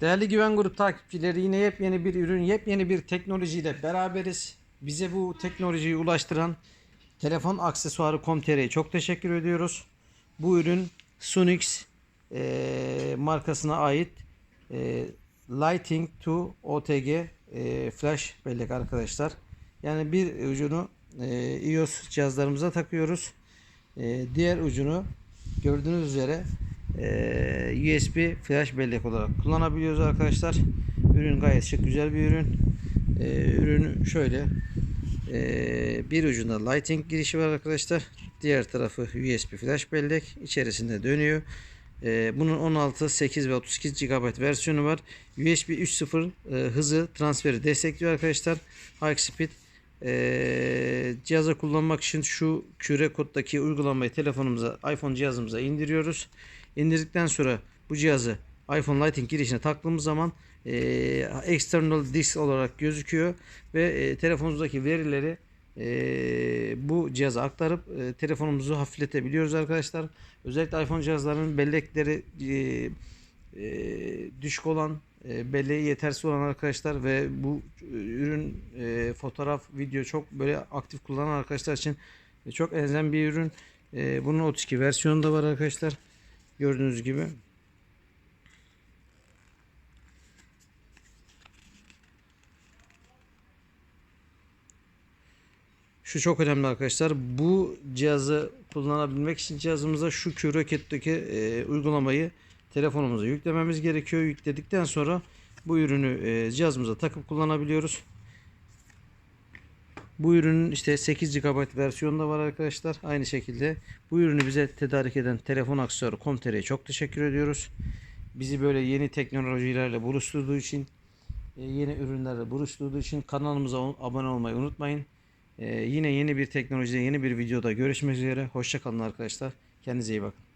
Değerli Güven Grup takipçileri yine yepyeni bir ürün, yepyeni bir teknolojiyle beraberiz. Bize bu teknolojiyi ulaştıran telefon aksesuarı Com.tr'ye çok teşekkür ediyoruz. Bu ürün Sunix eee, markasına ait eee, Lighting to OTG eee, flash bellek arkadaşlar. Yani bir ucunu eee, iOS cihazlarımıza takıyoruz. Eee, diğer ucunu gördüğünüz üzere eee, USB flash bellek olarak kullanabiliyoruz arkadaşlar. Ürün gayet şık güzel bir ürün. Eee ürün şöyle eee, bir ucunda lighting girişi var arkadaşlar. Diğer tarafı USB flash bellek içerisinde dönüyor. Bunun 16, 8 ve 32 GB versiyonu var. USB 3.0 eee, hızı transferi destekliyor arkadaşlar. High speed eee cihaza kullanmak için şu QR koddaki uygulamayı telefonumuza, iPhone cihazımıza indiriyoruz. İndirdikten sonra bu cihazı iPhone Lighting girişine taktığımız zaman eee, external disk olarak gözüküyor ve eee, telefonumuzdaki verileri eee, bu cihaza aktarıp eee, telefonumuzu hafifletebiliyoruz arkadaşlar. Özellikle iPhone cihazlarının bellekleri eee, eee, düşük olan e, belleği yetersiz olan arkadaşlar ve bu e, ürün e, fotoğraf video çok böyle aktif kullanan arkadaşlar için e, çok elzem bir ürün. E, bunun 32 versiyonu da var arkadaşlar. Gördüğünüz gibi. Şu çok önemli arkadaşlar. Bu cihazı kullanabilmek için cihazımıza şu QRocket'teki e, uygulamayı telefonumuza yüklememiz gerekiyor. Yükledikten sonra bu ürünü e, cihazımıza takıp kullanabiliyoruz. Bu ürünün işte 8 GB versiyonu da var arkadaşlar. Aynı şekilde bu ürünü bize tedarik eden telefon aksesuarı Com.tr'ye çok teşekkür ediyoruz. Bizi böyle yeni teknolojilerle buluşturduğu için, e, yeni ürünlerle buluşturduğu için kanalımıza abone olmayı unutmayın. E, yine yeni bir teknolojide, yeni bir videoda görüşmek üzere. Hoşçakalın arkadaşlar. Kendinize iyi bakın.